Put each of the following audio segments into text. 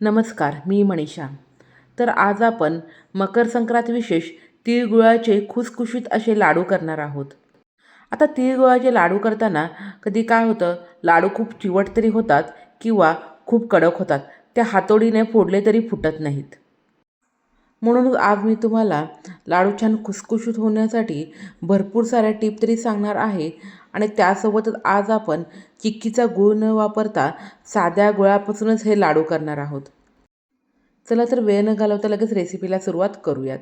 नमस्कार मी मनीषा. तर आज आपण मकर संक्रांत विशेष तिळगुळाचे खुसखुशीत असे लाडू करणार आहोत. आता तिळगुळाचे लाडू करताना कधी काय होतं लाडू खूप चिवट तरी होतात किंवा खूप कडक होतात त्या हातोडीने फोडले तरी फुटत नाहीत. म्हणून आज मी तुम्हाला लाडू छान खुसखुशीत होण्यासाठी भरपूर साऱ्या टिप तरी सांगणार आहे. आणि त्यासोबतच आज आपण चिक्कीचा गुळ न वापरता साध्या गुळापासूनच हे लाडू करणार आहोत. चला तर वेळ न घालवता लगेच रेसिपीला सुरुवात करूयात.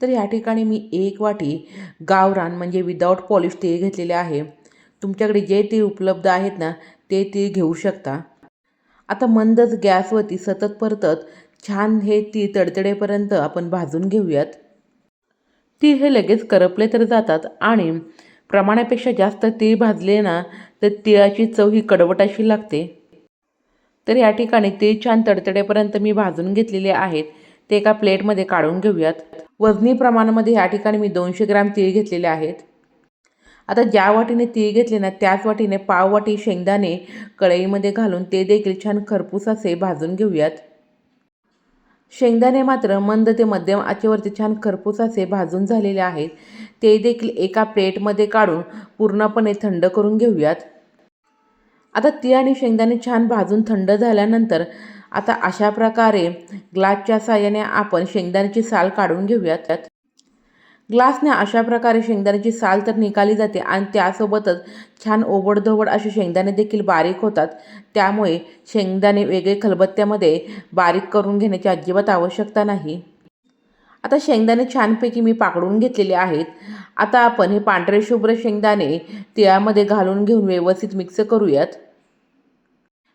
तर या ठिकाणी मी एक वाटी गावरान म्हणजे विदाऊट पॉलिश तीळ घेतलेले आहे. तुमच्याकडे जे तीळ उपलब्ध आहेत ना ते तीळ घेऊ शकता. आता मंदच गॅसवरती सतत परतत छान हे ती तडतडेपर्यंत आपण भाजून घेऊयात. तीळ हे लगेच करपले तर जातात आणि प्रमाणापेक्षा जास्त तीळ भाजले ना तर तिळाची चव ही कडवट अशी लागते. तर या ठिकाणी तीळ छान तडतडेपर्यंत मी भाजून घेतलेले आहेत. ते एका प्लेटमध्ये काढून घेऊयात. वजनी प्रमाणामध्ये या ठिकाणी मी दोनशे ग्रॅम तीळ घेतलेले आहेत. आता ज्या वाटीने तीळ घेतले ना त्याच वाटीने पाव वाटी शेंगदाणे कढईमध्ये घालून ते देखील छान खरपूस असे भाजून घेऊयात. शेंगदाणे मात्र मंद ते मध्यम आचेवरती छान खरपूसाचे असे भाजून झालेले आहेत. ते देखील एका प्लेटमध्ये काढून पूर्णपणे थंड करून घेऊयात. आता ती आणि शेंगदाणे छान भाजून थंड झाल्यानंतर आता अशा प्रकारे ग्लासच्या साहाय्याने आपण शेंगदाण्याची साल काढून घेऊयात. ग्लासने अशा प्रकारे शेंगदाण्याची साल तर निकाली जाते आणि त्यासोबतच छान ओबडधोबड असे शेंगदाणे देखील बारीक होतात. त्यामुळे शेंगदाणे वेगळे खलबत्त्यामध्ये बारीक करून घेण्याची अजिबात आवश्यकता नाही. आता शेंगदाणे छानपैकी मी पाकडून घेतलेले आहेत. आता आपण हे पांढरे शुभ्र शेंगदाणे तिळामध्ये घालून घेऊन व्यवस्थित मिक्स करूयात.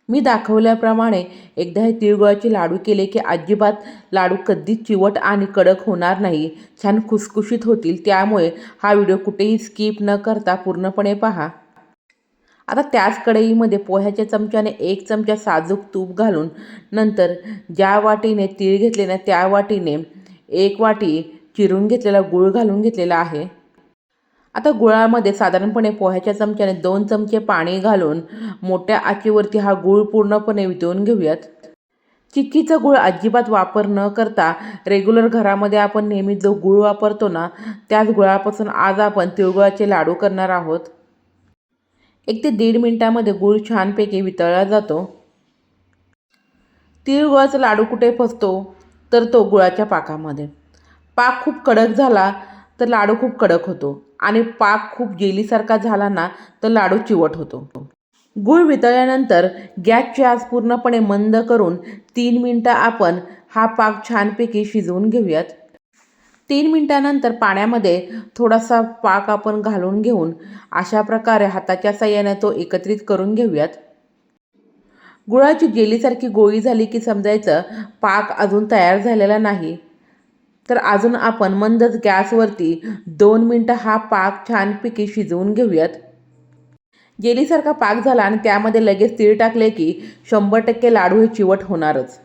मी दाखवल्याप्रमाणे एकदा हे तिळगुळाचे लाडू केले की अजिबात लाडू कधीच चिवट आणि कडक होणार नाही. छान खुसखुशीत होतील. त्यामुळे हा व्हिडिओ कुठेही स्किप न करता पूर्णपणे पहा. आता त्याच कढईमध्ये पोह्याच्या चमच्याने एक चमचा साजूक तूप घालून नंतर ज्या वाटीने तीळ घेतले ना त्या वाटीने एक वाटी चिरून घेतलेला गूळ घालून घेतलेला आहे. आता गुळामध्ये साधारणपणे पोह्याच्या चमच्याने दोन चमचे पाणी घालून मोठ्या आचेवरती हा गूळ पूर्णपणे वितळून घेऊयात. चिक्कीचा गूळ अजिबात वापर न करता रेग्युलर घरामध्ये आपण नेहमी जो गूळ वापरतो ना त्याच गुळापासून आज आपण तिळगुळाचे लाडू करणार आहोत. एक ते दीड मिनटामध्ये गूळ छानपैकी वितळला जातो. तिळगुळाचा लाडू कुठे फसतो तर तो गुळाच्या पाकामध्ये. पाक खूप कडक झाला तर लाडू खूप कडक होतो आणि पाक खूप जेलीसारखा झाला ना तर लाडू चिवट होतो. गूळ वितळल्यानंतर गॅसची आस पूर्णपणे मंद करून तीन मिनटं आपण हा पाक छानपैकी शिजवून घेऊयात. तीन मिनटानंतर पाण्यामध्ये थोडासा पाक आपण घालून घेऊन अशा प्रकारे हाताच्या साह्याने तो एकत्रित करून घेऊयात. गुळाची जेलीसारखी गोळी झाली की समजायचं पाक अजून तयार झालेला नाही. तर अजून आपण मंदच गॅसवरती दोन मिनटं हा पाक छानपैकी शिजवून घेऊयात. जेलीसारखा पाक झाला आणि त्यामध्ये लगेच तीळ टाकले की शंभर टक्के लाडू हे चिवट होणारच.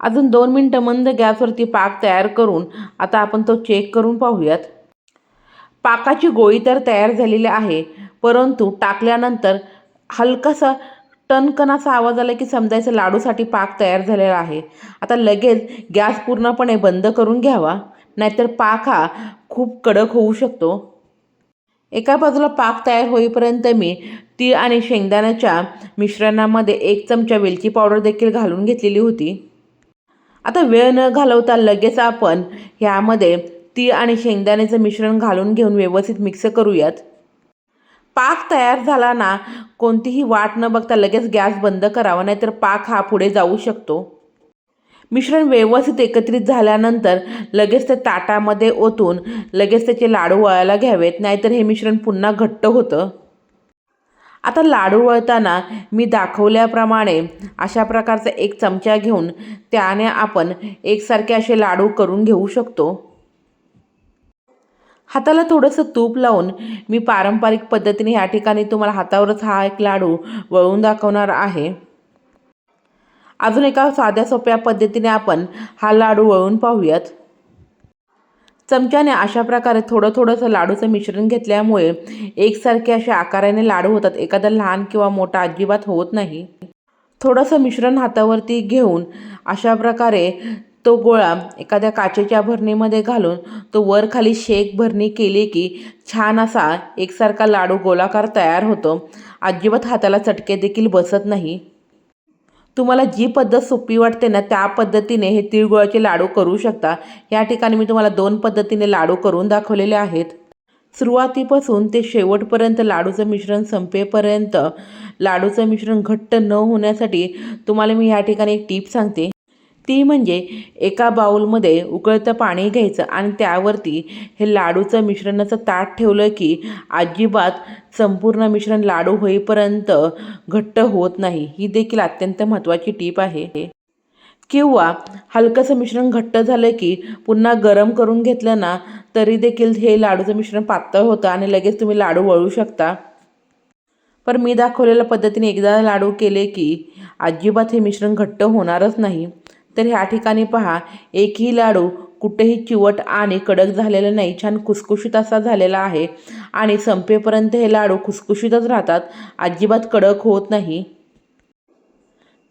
अजून दोन मिनटं मंद गॅसवरती पाक तयार करून आता आपण तो चेक करून पाहूयात. पाकाची गोळी तर तयार झालेली आहे परंतु टाकल्यानंतर हलकासा टणकन असा आवाज आला की समजायचं लाडूसाठी पाक तयार झालेला आहे. आता लगेच गॅस पूर्णपणे बंद करून घ्यावा नाहीतर पाक हा खूप कडक होऊ शकतो. एका बाजूला पाक तयार होईपर्यंत मी तीळ आणि शेंगदाण्याच्या मिश्रणामध्ये एक चमचा वेलची पावडर देखील घालून घेतलेली होती. आता वेळ न घालवता लगेच आपण ह्यामध्ये तीळ आणि शेंगदाण्याचं मिश्रण घालून घेऊन व्यवस्थित मिक्स करूयात. पाक तयार झाला ना कोणतीही वाट न बघता लगेच गॅस बंद करावा नाहीतर पाक हा पुढे जाऊ शकतो. मिश्रण व्यवस्थित एकत्रित झाल्यानंतर लगेच ते ताटामध्ये ओतून लगेच त्याचे लाडू वळायला घ्यावेत नाहीतर हे मिश्रण पुन्हा घट्ट होतं. आता लाडू वळताना मी दाखवल्याप्रमाणे अशा प्रकारचा एक चमचा घेऊन त्याने आपण एकसारखे असे लाडू करून घेऊ शकतो. हाताला थोडंसं तूप लावून मी पारंपरिक पद्धतीने ह्या ठिकाणी तुम्हाला हातावरच हा एक लाडू वळून दाखवणार आहे. अजून एका साध्या सोप्या पद्धतीने आपण हा लाडू वळून पाहूयात. चमच्याने अशा प्रकारे थोडं थोडंसं लाडूचं मिश्रण घेतल्यामुळे एकसारखे अशा आकाराने लाडू होतात. एखादा लहान किंवा मोठा अजिबात होत नाही. थोडंसं मिश्रण हातावरती घेऊन अशा प्रकारे तो गोळा एखाद्या काचेच्या भरणीमध्ये घालून तो वर खाली शेक भरणी केली की छान असा एकसारखा लाडू गोलाकार तयार होतो. अजिबात हाताला चटके देखील बसत नाही. तुम्हाला जी पद्धत सोपी वाटते ना त्या पद्धतीने हे तिळगुळाचे लाडू करू शकता. या ठिकाणी मी तुम्हाला दोन पद्धतीने लाडू करून दाखवलेले आहेत. सुरुवातीपासून ते शेवटपर्यंत लाडूचं मिश्रण संपेपर्यंत लाडूचं मिश्रण घट्ट न होण्यासाठी तुम्हाला मी या ठिकाणी एक टीप सांगते. ती म्हणजे एका बाऊलमध्ये उकळतं पाणी घ्यायचं आणि त्यावरती हे लाडूचं मिश्रणाचं ताट ठेवलं की अजिबात संपूर्ण मिश्रण लाडू होईपर्यंत घट्ट होत नाही. ही देखील अत्यंत महत्त्वाची टीप आहे. किंवा हलकंसं मिश्रण घट्ट झालं की पुन्हा गरम करून घेतलं ना तरी देखील हे लाडूचं मिश्रण पातळ होतं आणि लगेच तुम्ही लाडू वळू शकता. पण मी दाखवलेल्या पद्धतीने एकदा लाडू केले की अजिबात हे मिश्रण घट्ट होणारच नाही. तर ह्या ठिकाणी पहा एकही लाडू कुठेही चिवट आणि कडक झालेला नाही छान खुसखुशीत असा झालेला आहे. आणि संपेपर्यंत हे लाडू खुसखुशीतच राहतात अजिबात कडक होत नाही.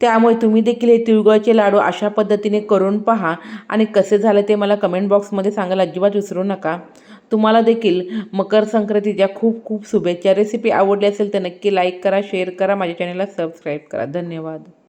त्यामुळे तुम्ही देखील हे तिळगुळाचे लाडू अशा पद्धतीने करून पहा. आणि कसे झाले ते मला कमेंट बॉक्समध्ये सांगायला अजिबात विसरू नका. तुम्हाला देखील मकर संक्रांतीच्या खूप खूप शुभेच्छा. रेसिपी आवडली असेल तर नक्की लाईक करा शेअर करा. माझ्या चॅनलला सबस्क्राईब करा. धन्यवाद.